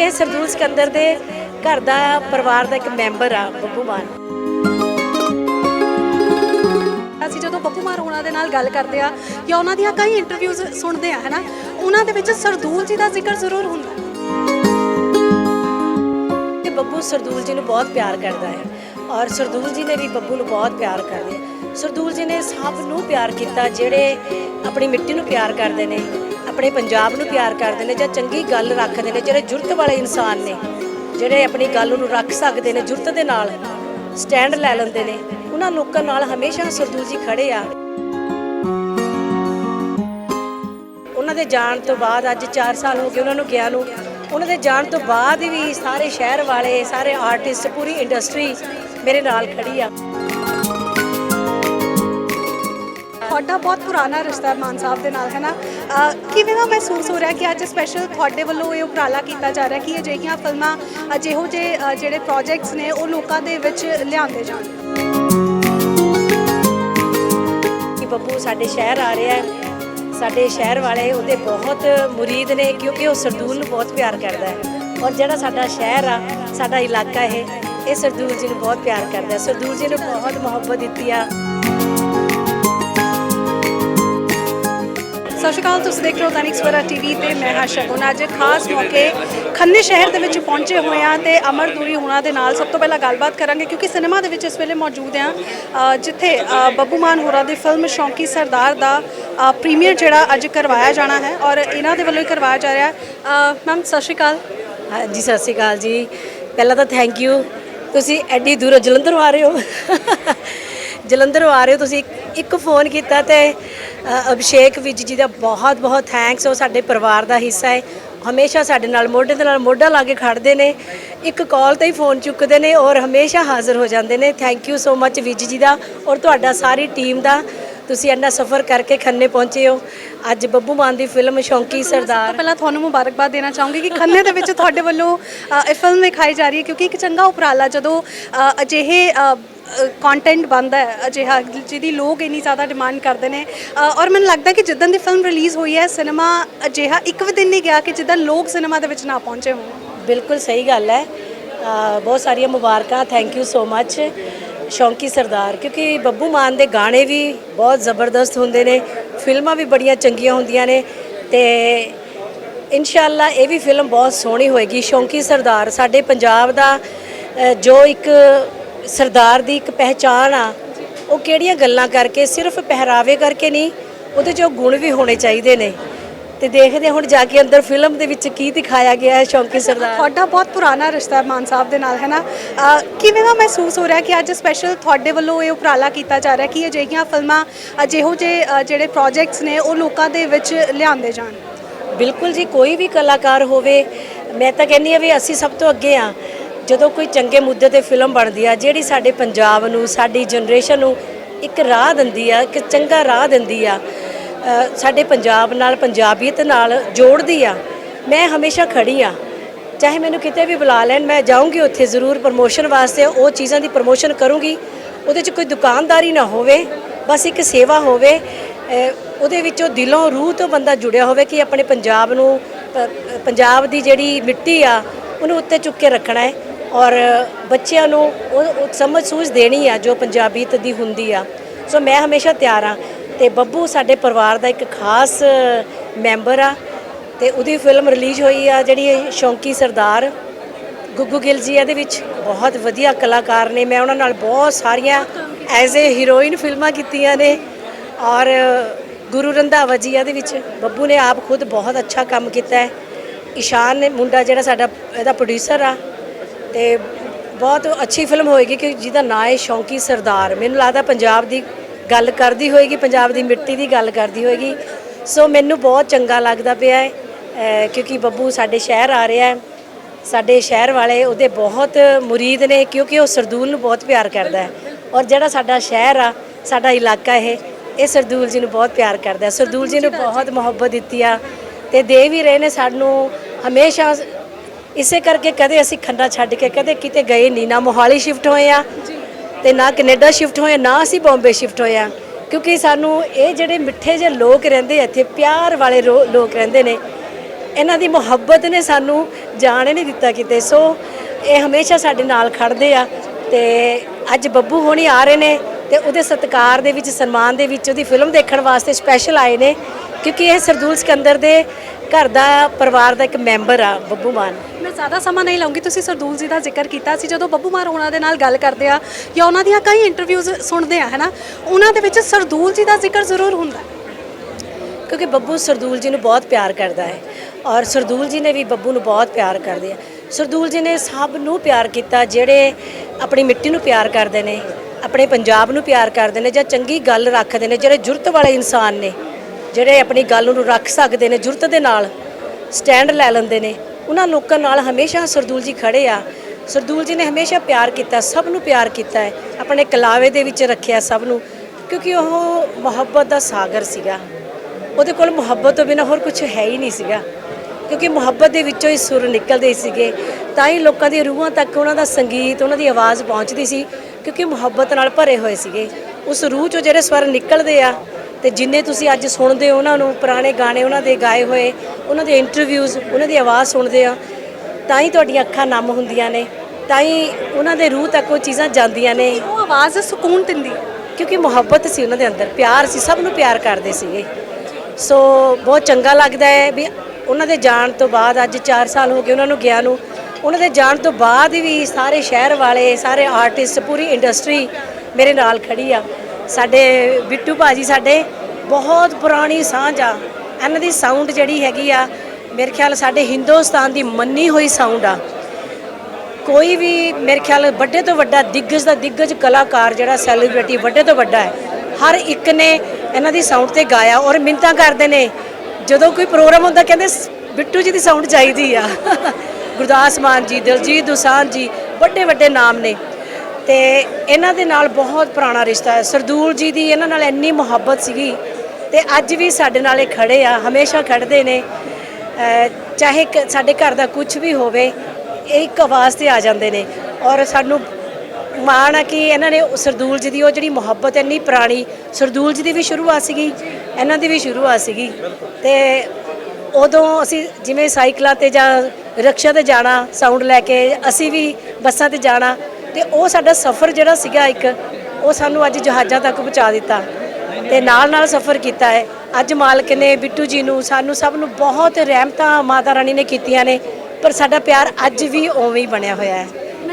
ਇਹ ਸਰਦੂਲ ਸਿਕੰਦਰ ਦੇ ਘਰ ਦਾ ਪਰਿਵਾਰ ਦਾ ਇੱਕ ਮੈਂਬਰ ਆ, ਬੱਬੂ ਮਾਨ। ਅਸੀਂ ਜਦੋਂ ਬੱਬੂ ਮਾਨ ਹੋਣਾ ਦੇ ਨਾਲ ਗੱਲ ਕਰਦੇ ਆ, ਜਾਂ ਉਹਨਾਂ ਦੀਆਂ ਕਈ ਇੰਟਰਵਿਊਜ਼ ਸੁਣਦੇ ਆ, ਹੈਨਾ? ਉਹਨਾਂ ਦੇ ਵਿੱਚ ਸਰਦੂਲ ਜੀ ਦਾ ਜ਼ਿਕਰ ਜ਼ਰੂਰ ਹੁੰਦਾ। ਤੇ ਬੱਬੂ ਸਰਦੂਲ ਜੀ ਨੂੰ ਬਹੁਤ ਪਿਆਰ ਕਰਦਾ ਹੈ, ਔਰ ਸਰਦੂਲ ਜੀ ਨੇ ਵੀ ਬੱਬੂ ਨੂੰ ਬਹੁਤ ਪਿਆਰ ਕਰਦੇ ਸਰਦੂਲ ਜੀ ਨੇ ਸਭ ਨੂੰ ਪਿਆਰ ਕੀਤਾ, ਜਿਹੜੇ ਆਪਣੀ ਮਿੱਟੀ ਨੂੰ ਪਿਆਰ ਕਰਦੇ ਨੇ। ਆਪਣੇ ਪੰਜਾਬ ਨੂੰ ਪਿਆਰ ਕਰਦੇ ਨੇ ਜਾਂ ਚੰਗੀ ਗੱਲ ਰੱਖਦੇ ਨੇ, ਜਿਹੜੇ ਜੁਰਤ ਵਾਲੇ ਇਨਸਾਨ ਨੇ, ਜਿਹੜੇ ਆਪਣੀ ਗੱਲ ਨੂੰ ਰੱਖ ਸਕਦੇ ਨੇ, ਜੁਰਤ ਦੇ ਨਾਲ ਸਟੈਂਡ ਲੈ ਲੈਂਦੇ ਨੇ, ਉਹਨਾਂ ਲੋਕਾਂ ਨਾਲ ਹਮੇਸ਼ਾ ਸਰਦੂਲ ਜੀ ਖੜੇ ਆ। ਉਹਨਾਂ ਦੇ ਜਾਣ ਤੋਂ ਬਾਅਦ ਅੱਜ 4 ਸਾਲ ਹੋ ਗਏ ਉਹਨਾਂ ਨੂੰ ਗਿਆ ਨੂੰ। ਉਹਨਾਂ ਦੇ ਜਾਣ ਤੋਂ ਬਾਅਦ ਵੀ ਸਾਰੇ ਸ਼ਹਿਰ ਵਾਲੇ, ਸਾਰੇ ਆਰਟਿਸਟ ਪੂਰੀ ਇੰਡਸਟਰੀ ਮੇਰੇ ਨਾਲ ਖੜੀ ਆ। ਤੁਹਾਡਾ ਬਹੁਤ ਪੁਰਾਣਾ ਰਿਸ਼ਤਾ ਹੈ ਮਾਨ ਸਾਹਿਬ ਦੇ ਨਾਲ, ਹੈ ਨਾ? ਕਿਵੇਂ ਦਾ ਮਹਿਸੂਸ ਹੋ ਰਿਹਾ ਕਿ ਅੱਜ ਸਪੈਸ਼ਲ ਤੁਹਾਡੇ ਵੱਲੋਂ ਇਹ ਉਪਰਾਲਾ ਕੀਤਾ ਜਾ ਰਿਹਾ ਕਿ ਅਜਿਹੀਆਂ ਫਿਲਮਾਂ, ਅਜਿਹੋ ਜਿਹੇ ਜਿਹੜੇ ਪ੍ਰੋਜੈਕਟਸ ਨੇ, ਉਹ ਲੋਕਾਂ ਦੇ ਵਿੱਚ ਲਿਆਂਦੇ ਜਾਣ? ਕਿ ਬੱਬੂ, ਸਾਡੇ ਸ਼ਹਿਰ ਆ ਰਿਹਾ ਹੈ। ਸਾਡੇ ਸ਼ਹਿਰ ਵਾਲੇ ਉਹਦੇ ਬਹੁਤ ਮੁਰੀਦ ਨੇ, ਕਿਉਂਕਿ ਉਹ ਸਰਦੂਲ ਨੂੰ ਬਹੁਤ ਪਿਆਰ ਕਰਦਾ ਹੈ। ਔਰ ਜਿਹੜਾ ਸਾਡਾ ਸ਼ਹਿਰ ਆ, ਸਾਡਾ ਇਲਾਕਾ ਇਹ ਇਹ ਸਰਦੂਲ ਜੀ ਨੂੰ ਬਹੁਤ ਪਿਆਰ ਕਰਦਾ ਸਰਦੂਲ ਜੀ ਨੇ ਬਹੁਤ ਮੁਹੱਬਤ ਦਿੱਤੀ ਆ। ਸਤਿ ਸ਼੍ਰੀ ਅਕਾਲ, ਤੁਸੀਂ ਦੇਖ ਰਹੇ ਹੋ ਦੈਨਿਕ ਸਵੇਰਾ ਟੀਵੀ ਤੇ ਮੈਂ ਹਾਂ ਸ਼ਗੁਨ। ਅੱਜ ਖਾਸ ਮੌਕੇ ਖੰਨੇ ਸ਼ਹਿਰ ਦੇ ਵਿੱਚ ਪਹੁੰਚੇ ਹੋਏ ਆ ਤੇ ਅਮਰ ਦੂਰੀ ਹੋਣਾ ਦੇ ਨਾਲ ਸਭ ਤੋਂ ਪਹਿਲਾਂ ਗੱਲਬਾਤ ਕਰਾਂਗੇ ਕਿਉਂਕਿ ਸਿਨੇਮਾ ਦੇ ਵਿੱਚ ਇਸ ਵੇਲੇ ਮੌਜੂਦ ਆ ਜਿੱਥੇ ਬੱਬੂ ਮਾਨ ਹੋਰਾਂ ਦੀ ਫਿਲਮ ਸ਼ੌਂਕੀ ਸਰਦਾਰ ਦਾ ਪ੍ਰੀਮੀਅਰ ਜਿਹੜਾ ਅੱਜ ਕਰਵਾਇਆ ਜਾਣਾ ਹੈ ਔਰ ਇਹਨਾਂ ਦੇ ਵੱਲੋਂ ਹੀ ਕਰਵਾਇਆ ਜਾ ਰਿਹਾ ਹੈ। ਮੈਮ, ਸਤਿ ਸ਼੍ਰੀ ਅਕਾਲ। ਹਾਂਜੀ ਸਤਿ ਸ਼੍ਰੀ ਅਕਾਲ ਜੀ। ਪਹਿਲਾਂ ਤਾਂ ਥੈਂਕ ਯੂ ਤੁਸੀਂ ਐਡੀ ਦੂਰੋਂ ਜਲੰਧਰੋਂ ਆ ਰਹੇ ਹੋ। ਜਲੰਧਰੋਂ ਆ ਰਹੇ ਹੋ ਤੁਸੀਂ ਇੱਕ- ਫੋਨ ਕੀਤਾ ਤੇ ਅਭਿਸ਼ੇਕ ਵਿਜ ਜੀ ਦਾ ਬਹੁਤ ਬਹੁਤ ਥੈਂਕਸ ਉਹ ਸਾਡੇ ਪਰਿਵਾਰ ਦਾ ਹਿੱਸਾ ਹੈ। ਹਮੇਸ਼ਾ ਸਾਡੇ ਨਾਲ ਮੋਢੇ ਦੇ ਨਾਲ ਮੋਢਾ ਲਾ ਕੇ ਖੜਦੇ ਨੇ ਇੱਕ ਕਾਲ ਤੇ ਹੀ ਫੋਨ ਚੁੱਕਦੇ ਨੇ ਔਰ ਹਮੇਸ਼ਾ ਹਾਜ਼ਰ ਹੋ ਜਾਂਦੇ ਨੇ। ਥੈਂਕ ਯੂ ਸੋ ਮੱਚ ਵਿਜ ਜੀ ਦਾ ਔਰ ਤੁਹਾਡਾ ਸਾਰੀ ਟੀਮ ਦਾ। ਤੁਸੀਂ ਇੰਨਾ ਸਫ਼ਰ ਕਰਕੇ ਖੰਨੇ ਪਹੁੰਚੇ ਹੋ। ਅੱਜ ਬੱਬੂ ਮਾਨ ਦੀ ਫਿਲਮ ਸ਼ੌਂਕੀ ਸਰਦਾਰ। ਪਹਿਲਾਂ ਤੁਹਾਨੂੰ ਮੁਬਾਰਕਬਾਦ ਦੇਣਾ ਚਾਹੂੰਗੀ ਕਿ ਖੰਨੇ ਦੇ ਵਿੱਚ ਤੁਹਾਡੇ ਵੱਲੋਂ ਇਹ ਫਿਲਮ ਦਿਖਾਈ ਜਾ ਰਹੀ ਹੈ ਕਿਉਂਕਿ ਇੱਕ ਚੰਗਾ ਉਪਰਾਲਾ ਜਦੋਂ ਅਜਿਹੇ ਕੰਟੈਂਟ ਬਣਦਾ ਹੈ, ਅਜਿਹਾ, ਜਿਹਦੀ ਲੋਕ ਇੰਨੀ ਜ਼ਿਆਦਾ ਡਿਮਾਂਡ ਕਰਦੇ ਨੇ। ਔਰ ਮੈਨੂੰ ਲੱਗਦਾ ਕਿ ਜਿੱਦਣ ਦੀ ਫਿਲਮ ਰਿਲੀਜ਼ ਹੋਈ ਹੈ ਸਿਨੇਮਾ ਅਜਿਹਾ ਇੱਕ ਵੀ ਦਿਨ ਨਹੀਂ ਗਿਆ ਕਿ ਜਿੱਦਾਂ ਲੋਕ ਸਿਨੇਮਾ ਦੇ ਵਿੱਚ ਨਾ ਪਹੁੰਚੇ ਹੋਣ। ਬਿਲਕੁਲ ਸਹੀ ਗੱਲ ਹੈ। ਬਹੁਤ ਸਾਰੀਆਂ ਮੁਬਾਰਕਾਂ ਥੈਂਕ ਯੂ ਸੋ ਮੱਚ ਸ਼ੌਂਕੀ ਸਰਦਾਰ। ਕਿਉਂਕਿ ਬੱਬੂ ਮਾਨ ਦੇ ਗਾਣੇ ਵੀ ਬਹੁਤ ਜ਼ਬਰਦਸਤ ਹੁੰਦੇ ਨੇ, ਫਿਲਮਾਂ ਵੀ ਬੜੀਆਂ ਚੰਗੀਆਂ ਹੁੰਦੀਆਂ ਨੇ ਤੇ ਇਨਸ਼ਾਅੱਲਾ ਇਹ ਵੀ ਫਿਲਮ ਬਹੁਤ ਸੋਹਣੀ ਹੋਏਗੀ। ਸ਼ੌਂਕੀ ਸਰਦਾਰ, ਸਾਡੇ ਪੰਜਾਬ ਦਾ ਜੋ ਇੱਕ ਸਰਦਾਰ ਦੀ ਇੱਕ ਪਹਿਚਾਣ ਆ ਉਹ ਕਿਹੜੀਆਂ ਗੱਲਾਂ ਕਰਕੇ ਸਿਰਫ ਪਹਿਰਾਵੇ ਕਰਕੇ ਨਹੀਂ ਉਹਦੇ 'ਚ ਉਹ ਗੁਣ ਵੀ ਹੋਣੇ ਚਾਹੀਦੇ ਨੇ। ਤੇ ਦੇਖਦੇ ਹੁਣ ਜਾ ਕੇ ਅੰਦਰ ਫਿਲਮ ਦੇ ਵਿੱਚ ਕੀ ਦਿਖਾਇਆ ਗਿਆ ਹੈ ਸ਼ੌਂਕੀ ਸਰਦਾਰ। ਤੁਹਾਡਾ ਬਹੁਤ ਪੁਰਾਣਾ ਰਿਸ਼ਤਾ ਹੈ ਮਾਨ ਸਾਹਿਬ ਦੇ ਨਾਲ ਹੈ ਨਾ? ਕਿਵੇਂ ਦਾ ਮਹਿਸੂਸ ਹੋ ਰਿਹਾ ਕਿ ਅੱਜ ਸਪੈਸ਼ਲ ਤੁਹਾਡੇ ਵੱਲੋਂ ਇਹ ਉਪਰਾਲਾ ਕੀਤਾ ਜਾ ਰਿਹਾ ਕਿ ਅਜਿਹੀਆਂ ਫਿਲਮਾਂ ਅਜਿਹੋ ਜਿਹੇ ਅ, ਜਿਹੜੇ ਪ੍ਰੋਜੈਕਟਸ ਨੇ ਉਹ ਲੋਕਾਂ ਦੇ ਵਿੱਚ ਲਿਆਂਦੇ ਜਾਣ? ਬਿਲਕੁਲ ਜੀ ਕੋਈ ਵੀ ਕਲਾਕਾਰ ਹੋਵੇ ਮੈਂ ਤਾਂ ਕਹਿੰਦੀ ਆ ਵੀ ਅਸੀਂ ਸਭ ਤੋਂ ਅੱਗੇ ਆ ਜਦੋਂ ਕੋਈ ਚੰਗੇ ਮੁੱਦੇ ਤੇ ਫਿਲਮ ਬਣਦੀ ਆ, ਜਿਹੜੀ ਸਾਡੇ ਪੰਜਾਬ ਨੂੰ, ਸਾਡੀ ਜਨਰੇਸ਼ਨ ਨੂੰ ਇੱਕ ਰਾਹ ਦਿੰਦੀ ਆ, ਇੱਕ ਚੰਗਾ ਰਾਹ ਦਿੰਦੀ ਆ ਸਾਡੇ ਪੰਜਾਬ ਨਾਲ, ਪੰਜਾਬੀਅਤ ਨਾਲ ਜੋੜਦੀ ਆ, ਮੈਂ ਹਮੇਸ਼ਾ ਖੜੀ ਆ। ਚਾਹੇ ਮੈਨੂੰ ਕਿਤੇ ਵੀ ਬੁਲਾ ਲੈਣ, ਮੈਂ ਜਾਊਂਗੀ ਉੱਥੇ ਜ਼ਰੂਰ ਪ੍ਰਮੋਸ਼ਨ ਵਾਸਤੇ, ਉਹ ਚੀਜ਼ਾਂ ਦੀ ਪ੍ਰਮੋਸ਼ਨ ਕਰੂੰਗੀ। ਉਹਦੇ 'ਚ ਕੋਈ ਦੁਕਾਨਦਾਰੀ ਨਾ ਹੋਵੇ, ਬਸ ਇੱਕ ਸੇਵਾ ਹੋਵੇ ਉਹਦੇ ਵਿੱਚੋਂ ਦਿਲੋਂ ਰੂਹ ਤੋਂ ਬੰਦਾ ਜੁੜਿਆ ਹੋਵੇ ਕਿ ਆਪਣੇ ਪੰਜਾਬ ਨੂੰ ਪੰਜਾਬ ਦੀ ਜਿਹੜੀ ਮਿੱਟੀ ਆ, ਉਹਨੂੰ ਉੱਤੇ ਚੁੱਕ ਕੇ ਰੱਖਣਾ ਹੈ। ਔਰ ਬੱਚਿਆਂ ਨੂੰ ਉਹ ਸਮਝ ਸੂਝ ਦੇਣੀ ਆ ਜੋ ਪੰਜਾਬੀਅਤ ਦੀ ਹੁੰਦੀ ਆ। ਸੋ ਮੈਂ ਹਮੇਸ਼ਾ ਤਿਆਰ ਆ ਤੇ ਬੱਬੂ ਸਾਡੇ ਪਰਿਵਾਰ ਦਾ ਇੱਕ ਖਾਸ ਮੈਂਬਰ ਆ ਤੇ ਉਹਦੀ ਫਿਲਮ ਰਿਲੀਜ਼ ਹੋਈ ਆ ਜਿਹੜੀ ਸ਼ੌਂਕੀ ਸਰਦਾਰ ਗੁੱਗੂ ਗਿੱਲ ਜੀ ਇਹਦੇ ਵਿੱਚ ਬਹੁਤ ਵਧੀਆ ਕਲਾਕਾਰ ਨੇ। ਮੈਂ ਉਹਨਾਂ ਨਾਲ ਬਹੁਤ ਸਾਰੀਆਂ ਐਜ਼ ਅ ਹੀਰੋਇਨ ਫਿਲਮਾਂ ਕੀਤੀਆਂ ਨੇ ਔਰ ਗੁਰੂ ਰੰਧਾਵਾ ਜੀ ਇਹਦੇ ਵਿੱਚ। ਬੱਬੂ ਨੇ ਆਪ ਖੁਦ ਬਹੁਤ ਅੱਛਾ ਕੰਮ ਕੀਤਾ ਹੈ। ਇਸ਼ਾਨ ਨੇ ਮੁੰਡਾ ਜਿਹੜਾ ਸਾਡਾ, ਇਹਦਾ ਪ੍ਰੋਡਿਊਸਰ ਆ। ਤੇ ਬਹੁਤ ਅੱਛੀ ਫਿਲਮ ਹੋਏਗੀ ਕਿ ਜਿਹਦਾ ਨਾਂ ਹੈ ਸ਼ੌਂਕੀ ਸਰਦਾਰ। ਮੈਨੂੰ ਲੱਗਦਾ ਪੰਜਾਬ ਦੀ ਗੱਲ ਕਰਦੀ ਹੋਏਗੀ ਪੰਜਾਬ ਦੀ ਮਿੱਟੀ ਦੀ ਗੱਲ ਕਰਦੀ ਹੋਏਗੀ। ਸੋ ਮੈਨੂੰ ਬਹੁਤ ਚੰਗਾ ਲੱਗਦਾ ਪਿਆ ਹੈ ਕਿਉਂਕਿ ਬੱਬੂ ਸਾਡੇ ਸ਼ਹਿਰ ਆ ਰਿਹਾ ਹੈ। ਸਾਡੇ ਸ਼ਹਿਰ ਵਾਲੇ ਉਹਦੇ ਬਹੁਤ ਮੁਰੀਦ ਨੇ ਕਿਉਂਕਿ ਉਹ ਸਰਦੂਲ ਨੂੰ ਬਹੁਤ ਪਿਆਰ ਕਰਦਾ ਹੈ। ਔਰ ਜਿਹੜਾ ਸਾਡਾ ਸ਼ਹਿਰ ਆ ਸਾਡਾ ਇਲਾਕਾ ਇਹ ਇਹ ਸਰਦੂਲ ਜੀ ਨੂੰ ਬਹੁਤ ਪਿਆਰ ਕਰਦਾ ਹੈ। ਸਰਦੂਲ ਜੀ ਨੂੰ ਬਹੁਤ ਮੁਹੱਬਤ ਦਿੱਤੀ ਆ ਤੇ ਦੇ ਵੀ ਰਹੇ ਨੇ ਸਾਨੂੰ। ਹਮੇਸ਼ਾ ਇਸੇ ਕਰਕੇ ਕਦੇ ਅਸੀਂ ਖੰਨਾ ਛੱਡ ਕੇ ਕਦੇ ਕਿਤੇ ਗਏ ਨਹੀਂ ਨਾ ਮੋਹਾਲੀ ਸ਼ਿਫਟ ਹੋਏ ਆ ਤੇ ਨਾ ਕੈਨੇਡਾ ਸ਼ਿਫਟ ਹੋਏ ਨਾ ਅਸੀਂ ਬੰਬੇ ਸ਼ਿਫਟ ਹੋਏ ਆ। ਕਿਉਂਕਿ ਸਾਨੂੰ ਇਹ ਜਿਹੜੇ ਮਿੱਠੇ ਜਿਹੇ ਲੋਕ ਰਹਿੰਦੇ ਇੱਥੇ ਪਿਆਰ ਵਾਲੇ ਲੋਕ ਰਹਿੰਦੇ ਨੇ ਇਹਨਾਂ ਦੀ ਮੁਹੱਬਤ ਨੇ ਸਾਨੂੰ ਜਾਣ ਨਹੀਂ ਦਿੱਤਾ ਕਿਤੇ। ਸੋ ਇਹ ਹਮੇਸ਼ਾ ਸਾਡੇ ਨਾਲ ਖੜਦੇ ਆ ਤੇ ਅੱਜ ਬੱਬੂ ਹੋਣੀ ਆ ਰਹੇ ਨੇ ਤੇ ਉਹਦੇ ਸਤਿਕਾਰ ਦੇ ਵਿੱਚ ਸਨਮਾਨ ਦੇ ਵਿੱਚ ਉਹਦੀ ਫਿਲਮ ਦੇਖਣ ਵਾਸਤੇ ਸਪੈਸ਼ਲ ਆਏ ਨੇ। ਕਿਉਂਕਿ ਇਹ ਸਰਦੂਲ ਸਿਕੰਦਰ ਦੇ ਘਰ ਦਾ ਪਰਿਵਾਰ ਦਾ ਇੱਕ ਮੈਂਬਰ ਆ ਬੱਬੂ ਮਾਨ। ਮੈਂ ਜ਼ਿਆਦਾ ਸਮਾਂ ਨਹੀਂ ਲਵਾਂਗੀ ਤੁਸੀਂ ਸਰਦੂਲ ਜੀ ਦਾ ਜ਼ਿਕਰ ਕੀਤਾ ਸੀ। ਜਦੋਂ ਬੱਬੂ ਮਾਨ ਉਹਨਾਂ ਦੇ ਨਾਲ ਗੱਲ ਕਰਦੇ ਆ ਜਾਂ ਉਹਨਾਂ ਦੀਆਂ ਕਈ ਇੰਟਰਵਿਊਜ਼ ਸੁਣਦੇ ਆ ਹੈਨਾ? ਉਹਨਾਂ ਦੇ ਵਿੱਚ ਸਰਦੂਲ ਜੀ ਦਾ ਜ਼ਿਕਰ ਜ਼ਰੂਰ ਹੁੰਦਾ। ਕਿਉਂਕਿ ਬੱਬੂ ਸਰਦੂਲ ਜੀ ਨੂੰ ਬਹੁਤ ਪਿਆਰ ਕਰਦਾ ਹੈ ਔਰ ਸਰਦੂਲ ਜੀ ਨੇ ਵੀ ਬੱਬੂ ਨੂੰ ਬਹੁਤ ਪਿਆਰ ਕਰਦੇ ਆ। ਸਰਦੂਲ ਜੀ ਨੇ ਸਭ ਨੂੰ ਪਿਆਰ ਕੀਤਾ ਜਿਹੜੇ ਆਪਣੀ ਮਿੱਟੀ ਨੂੰ ਪਿਆਰ ਕਰਦੇ ਨੇ ਆਪਣੇ ਪੰਜਾਬ ਨੂੰ ਪਿਆਰ ਕਰਦੇ ਨੇ ਜਾਂ ਚੰਗੀ ਗੱਲ ਰੱਖਦੇ ਨੇ ਜਿਹੜੇ ਜੁਰਤ ਵਾਲੇ ਇਨਸਾਨ ਨੇ। ਜਿਹੜੇ ਆਪਣੀ ਗੱਲ ਨੂੰ ਰੱਖ ਸਕਦੇ ਨੇ, ਜੁਰਤ ਦੇ ਨਾਲ ਸਟੈਂਡ ਲੈ ਲੈਂਦੇ ਨੇ। ਉਹਨਾਂ ਲੋਕਾਂ ਨਾਲ ਹਮੇਸ਼ਾ ਸਰਦੂਲ ਜੀ ਖੜੇ ਆ। ਸਰਦੂਲ ਜੀ ਨੇ ਹਮੇਸ਼ਾ ਪਿਆਰ ਕੀਤਾ, ਸਭ ਨੂੰ ਪਿਆਰ ਕੀਤਾ ਹੈ। ਆਪਣੇ ਕਲਾਵੇ ਦੇ ਵਿੱਚ ਰੱਖਿਆ ਸਭ ਨੂੰ, ਕਿਉਂਕਿ ਉਹ ਮੁਹੱਬਤ ਦਾ ਸਾਗਰ ਸੀਗਾ। ਉਹਦੇ ਕੋਲ ਮੁਹੱਬਤ ਤੋਂ ਬਿਨਾਂ ਹੋਰ ਕੁਝ ਹੈ ਹੀ ਨਹੀਂ ਸੀਗਾ। ਕਿਉਂਕਿ ਮੁਹੱਬਤ ਦੇ ਵਿੱਚੋਂ ਹੀ ਸੁਰ ਨਿਕਲਦੇ ਸੀਗੇ, ਤਾਂ ਹੀ ਲੋਕਾਂ ਦੀ ਰੂਹਾਂ ਤੱਕ ਉਹਨਾਂ ਦਾ ਸੰਗੀਤ, ਉਹਨਾਂ ਦੀ ਆਵਾਜ਼ ਪਹੁੰਚਦੀ ਸੀ, ਕਿਉਂਕਿ ਮੁਹੱਬਤ ਨਾਲ ਭਰੇ ਹੋਏ ਸੀਗੇ। ਉਸ ਰੂਹ ਚੋਂ ਜਿਹੜੇ ਸਵਰ ਨਿਕਲਦੇ ਆ ਤੇ ਜਿੰਨੇ ਤੁਸੀਂ ਅੱਜ ਸੁਣਦੇ ਹੋ ਉਹਨਾਂ ਨੂੰ ਪੁਰਾਣੇ ਗਾਣੇ ਉਹਨਾਂ ਦੇ ਗਾਏ ਹੋਏ ਉਹਨਾਂ ਦੇ ਇੰਟਰਵਿਊਜ਼ ਉਹਨਾਂ ਦੀ ਆਵਾਜ਼ ਸੁਣਦੇ ਆ ਤਾਂ ਹੀ ਤੁਹਾਡੀਆਂ ਅੱਖਾਂ ਨਮ ਹੁੰਦੀਆਂ ਨੇ ਤਾਂ ਹੀ ਉਹਨਾਂ ਦੇ ਰੂਹ ਤੱਕ ਉਹ ਚੀਜ਼ਾਂ ਜਾਂਦੀਆਂ ਨੇ। ਉਹ ਆਵਾਜ਼ ਸਕੂਨ ਦਿੰਦੀ ਕਿਉਂਕਿ ਮੁਹੱਬਤ ਸੀ ਉਹਨਾਂ ਦੇ ਅੰਦਰ ਪਿਆਰ ਸੀ ਸਭ ਨੂੰ ਪਿਆਰ ਕਰਦੇ ਸੀਗੇ। ਸੋ ਬਹੁਤ ਚੰਗਾ ਲੱਗਦਾ ਹੈ ਵੀ ਉਹਨਾਂ ਦੇ ਜਾਣ ਤੋਂ ਬਾਅਦ ਅੱਜ 4 ਸਾਲ ਹੋ ਗਏ ਉਹਨਾਂ ਨੂੰ ਗਿਆ ਨੂੰ ਉਹਨਾਂ ਦੇ ਜਾਣ ਤੋਂ ਬਾਅਦ ਵੀ ਸਾਰੇ ਸ਼ਹਿਰ ਵਾਲੇ ਸਾਰੇ ਆਰਟਿਸਟ ਪੂਰੀ ਇੰਡਸਟਰੀ ਮੇਰੇ ਨਾਲ ਖੜੀ ਆ। ਸਾਡੇ ਬਿੱਟੂ ਭਾਜੀ ਸਾਡੇ ਬਹੁਤ ਪੁਰਾਣੀ ਸਾਂਝ ਆ। ਇਹਨਾਂ ਦੀ ਸਾਊਂਡ ਜਿਹੜੀ ਹੈਗੀ ਆ, ਮੇਰੇ ਖਿਆਲ ਸਾਡੇ ਹਿੰਦੁਸਤਾਨ ਦੀ ਮੰਨੀ ਹੋਈ ਸਾਊਂਡ ਆ। ਕੋਈ ਵੀ ਮੇਰੇ ਖਿਆਲ ਵੱਡੇ ਤੋਂ ਵੱਡਾ ਦਿੱਗਜ ਦਾ ਦਿੱਗਜ ਕਲਾਕਾਰ ਜਿਹੜਾ ਸੈਲੀਬ੍ਰਿਟੀ ਵੱਡੇ ਤੋਂ ਵੱਡਾ ਹੈ, ਹਰ ਇੱਕ ਨੇ ਇਹਨਾਂ ਦੀ ਸਾਊਂਡ ਤੇ ਗਾਇਆ ਔਰ ਮਿੰਤਾਂ ਕਰਦੇ ਨੇ। ਜਦੋਂ ਕੋਈ ਪ੍ਰੋਗਰਾਮ ਹੁੰਦਾ ਕਹਿੰਦੇ ਬਿੱਟੂ ਜੀ ਦੀ ਸਾਊਂਡ ਚਾਹੀਦੀ ਆ। ਗੁਰਦਾਸ ਮਾਨ ਜੀ, ਦਿਲਜੀਤ ਦੋਸਾਂਝ ਜੀ, ਵੱਡੇ ਵੱਡੇ ਨਾਮ ਨੇ। ਤੇ ਇਹਨਾਂ ਦੇ ਨਾਲ ਬਹੁਤ ਪੁਰਾਣਾ ਰਿਸ਼ਤਾ ਹੈ। ਸਰਦੂਲ ਜੀ ਦੀ ਇਹਨਾਂ ਨਾਲ ਇੰਨੀ ਮੁਹੱਬਤ ਸੀਗੀ ਤੇ ਅੱਜ ਵੀ ਸਾਡੇ ਨਾਲ ਇਹ ਖੜੇ ਆ, ਹਮੇਸ਼ਾ ਖੜਦੇ ਨੇ। ਚਾਹੇ ਕ- ਸਾਡੇ ਘਰ ਦਾ ਕੁਝ ਵੀ ਹੋਵੇ ਇਹ ਇੱਕ ਆਵਾਜ਼ ਤੇ ਆ ਜਾਂਦੇ ਨੇ। ਔਰ ਸਾਨੂੰ ਮਾਣ ਆ ਕਿ ਇਹਨਾਂ ਨੇ ਸਰਦੂਲ ਜੀ ਦੀ ਉਹ ਜਿਹੜੀ ਮੁਹੱਬਤ ਇੰਨੀ ਪੁਰਾਣੀ, ਸਰਦੂਲ ਜੀ ਦੀ ਵੀ ਸ਼ੁਰੂਆਤ ਸੀਗੀ, ਇਹਨਾਂ ਦੀ ਵੀ ਸ਼ੁਰੂਆਤ ਸੀਗੀ। ਤੇ ਉਦੋਂ ਅਸੀਂ ਜਿਵੇਂ ਸਾਈਕਲਾਂ ਤੇ ਜਾਂ ਰਿਕਸ਼ਾ ਤੇ ਜਾਣਾ, ਸਾਊਂਡ ਲੈ ਕੇ ਅਸੀਂ ਵੀ ਬੱਸਾਂ ਤੇ ਜਾਣਾ ਤੇ ਉਹ ਸਾਡਾ ਸਫ਼ਰ ਜਿਹੜਾ ਸੀਗਾ ਇੱਕ, ਉਹ ਸਾਨੂੰ ਅੱਜ ਜਹਾਜ਼ਾਂ ਤੱਕ ਪਹੁੰਚਾ ਦਿੱਤਾ। ਤੇ ਨਾਲ ਨਾਲ ਸਫ਼ਰ ਕੀਤਾ ਹੈ। ਅੱਜ ਮਾਲਕ ਨੇ, ਬਿੱਟੂ ਜੀ ਨੂੰ, ਸਾਨੂੰ ਸਭ ਨੂੰ ਬਹੁਤ ਰਹਿਮਤਾਂ ਮਾਤਾ ਰਾਣੀ ਨੇ ਕੀਤੀਆਂ ਨੇ, ਪਰ ਸਾਡਾ ਪਿਆਰ ਅੱਜ ਵੀ ਉਵੇਂ ਹੀ ਬਣਿਆ ਹੋਇਆ ਹੈ।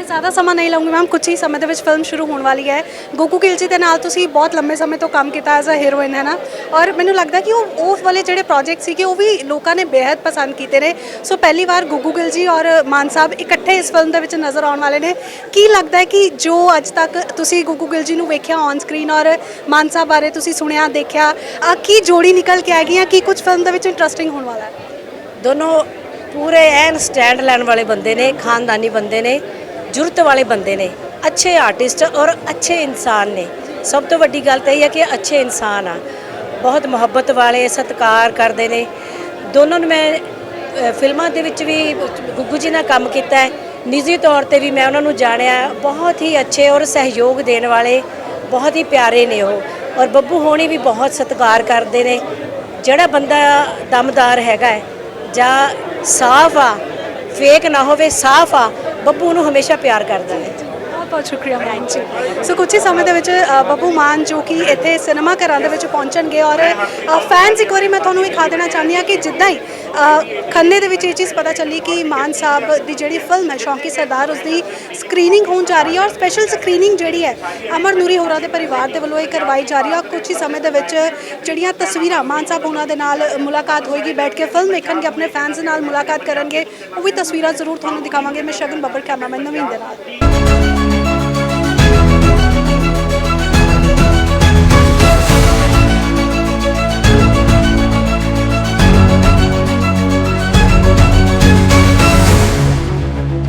ਜ਼ਿਆਦਾ ਸਮਾਂ ਨਹੀਂ ਲਵਾਂਗੀ ਮੈਮ। ਕੁਝ ਹੀ ਸਮੇਂ ਦੇ ਵਿੱਚ ਫਿਲਮ ਸ਼ੁਰੂ ਹੋਣ ਵਾਲੀ ਹੈ। ਗੋਕੂ ਗਿੱਲ ਜੀ ਦੇ ਨਾਲ ਤੁਸੀਂ ਬਹੁਤ ਲੰਮੇ ਸਮੇਂ ਤੋਂ ਕੰਮ ਕੀਤਾ ਐਜ਼ ਅ ਹੀਰੋਇਨ ਹੈ ਨਾ? ਔਰ ਮੈਨੂੰ ਲੱਗਦਾ ਕਿ ਉਹ ਉਹ ਵਾਲੇ ਜਿਹੜੇ ਪ੍ਰੋਜੈਕਟ ਸੀਗੇ, ਉਹ ਵੀ ਲੋਕਾਂ ਨੇ ਬੇहद ਪਸੰਦ ਕੀਤੇ ਨੇ। ਸੋ ਪਹਿਲੀ ਵਾਰ ਗੁੱਗੂ ਗਿੱਲ ਔਰ ਮਾਨ ਸਾਹਿਬ ਇਕੱਠੇ ਇਸ ਫਿਲਮ ਦੇ ਵਿੱਚ ਨਜ਼ਰ ਆਉਣ ਵਾਲੇ ਨੇ। ਕੀ ਲੱਗਦਾ ਹੈ ਕਿ ਜੋ ਅੱਜ ਤੱਕ ਤੁਸੀਂ ਗੁੱਗੂ ਗਿੱਲ ਜੀ ਨੂੰ ਵੇਖਿਆ ਔਨ ਸਕਰੀਨ ਔਰ ਮਾਨ ਸਾਹਿਬ ਬਾਰੇ ਤੁਸੀਂ ਸੁਣਿਆ, ਦੇਖਿਆ ਅਹ ਕੀ ਜੋੜੀ ਨਿਕਲ ਕੇ ਆਏਗੀ ਜਾਂ ਕੀ ਕੁਝ ਫਿਲਮ ਦੇ ਵਿੱਚ ਇੰਟਰਸਟਿੰਗ ਹੋਣ ਵਾਲਾ ਹੈ? ਦੋਨੋਂ ਪੂਰੇ ਐਨ ਸਟੈਂਡ ਲੈਣ ਵਾਲੇ ਬੰਦੇ ਨੇ, ਖਾਨਦਾਨੀ ਬੰਦੇ ਨੇ। ਜੁਰਤ ਵਾਲੇ ਬੰਦੇ ਨੇ, ਅੱਛੇ ਆਰਟਿਸਟ ਔਰ ਅੱਛੇ ਇਨਸਾਨ ਨੇ। ਸਭ ਤੋਂ ਵੱਡੀ ਗੱਲ ਤਾਂ ਇਹ ਹੈ ਕਿ ਅੱਛੇ ਇਨਸਾਨ ਆ। ਬਹੁਤ ਮੁਹੱਬਤ ਵਾਲੇ, ਸਤਿਕਾਰ ਕਰਦੇ ਨੇ। ਦੋਨੋਂ ਨੂੰ ਮੈਂ ਫਿਲਮਾਂ ਦੇ ਵਿੱਚ ਵੀ ਗੁੱਗੂ ਜੀ ਨਾਲ ਕੰਮ ਕੀਤਾ ਹੈ। ਨਿੱਜੀ ਤੌਰ ਤੇ ਵੀ ਮੈਂ ਉਹਨਾਂ ਨੂੰ ਜਾਣਿਆ। ਬਹੁਤ ਹੀ ਅੱਛੇ ਔਰ ਸਹਿਯੋਗ ਦੇਣ ਵਾਲੇ, ਬਹੁਤ ਹੀ ਪਿਆਰੇ ਨੇ ਉਹ। ਔਰ ਬੱਬੂ ਹੋਣੀ ਵੀ ਬਹੁਤ ਸਤਿਕਾਰ ਕਰਦੇ ਨੇ। ਜਿਹੜਾ ਬੰਦਾ ਦਮਦਾਰ ਹੈਗਾ ਜਾਂ ਸਾਫ਼ ਆ ਫੇਕ ਨਾ ਹੋਵੇ, ਸਾਫ਼ ਆ ਬੱਬੂ ਨੂੰ ਹਮੇਸ਼ਾ ਪਿਆਰ ਕਰਦਾ ਹੈ। ਬਹੁਤ ਬਹੁਤ ਸ਼ੁਕਰੀਆ ਮਾਨ ਜੀ। ਸੋ ਕੁਝ ਹੀ ਸਮੇਂ ਦੇ ਵਿੱਚ ਅ, ਬੱਬੂ ਮਾਨ ਜੋ ਕਿ ਇੱਥੇ ਸਿਨੇਮਾ ਘਰਾਂ ਦੇ ਵਿੱਚ ਪਹੁੰਚਣਗੇ ਔਰ ਫੈਨਸ ਇੱਕ ਵਾਰੀ ਮੈਂ ਤੁਹਾਨੂੰ ਵਿਖਾ ਦੇਣਾ ਚਾਹੁੰਦੀ ਹਾਂ ਕਿ ਜਿੱਦਾਂ ਹੀ ਖੰਨੇ ਦੇ ਵਿੱਚ ਇਹ ਚੀਜ਼ ਪਤਾ ਚੱਲੀ ਕਿ ਮਾਨ ਸਾਹਿਬ ਦੀ ਜਿਹੜੀ ਫਿਲਮ ਹੈ, ਸ਼ੌਂਕੀ ਸਰਦਾਰ ਉਸ ਦੀ ਸਕਰੀਨਿੰਗ ਹੋਣ ਜਾ ਰਹੀ ਹੈ ਔਰ ਸਪੈਸ਼ਲ ਸਕਰੀਨਿੰਗ ਜਿਹੜੀ ਹੈ, ਅਮਰ ਨੂਰੀ ਹੋਰਾਂ ਦੇ ਪਰਿਵਾਰ ਦੇ ਵੱਲੋਂ ਇਹ ਕਰਵਾਈ ਜਾ ਰਹੀ ਹੈ ਔਰ ਕੁਝ ਹੀ ਸਮੇਂ ਦੇ ਵਿੱਚ ਜਿਹੜੀਆਂ ਤਸਵੀਰਾਂ ਮਾਨ ਸਾਹਿਬ ਉਹਨਾਂ ਦੇ ਨਾਲ ਮੁਲਾਕਾਤ ਹੋਏਗੀ, ਬੈਠ ਕੇ ਫਿਲਮ ਵੇਖਣਗੇ, ਆਪਣੇ ਫੈਨਸ ਦੇ ਨਾਲ ਮੁਲਾਕਾਤ ਕਰਨਗੇ, ਉਹ ਵੀ ਤਸਵੀਰਾਂ ਜ਼ਰੂਰ ਤੁਹਾਨੂੰ ਦਿਖਾਵਾਂਗੇ। ਮੈਂ ਸ਼ਗਨ ਬੱਬਰ ਕੈਮਰਾਮੈਨ ਨਵੀਨ ਦੇ ਨਾਲ।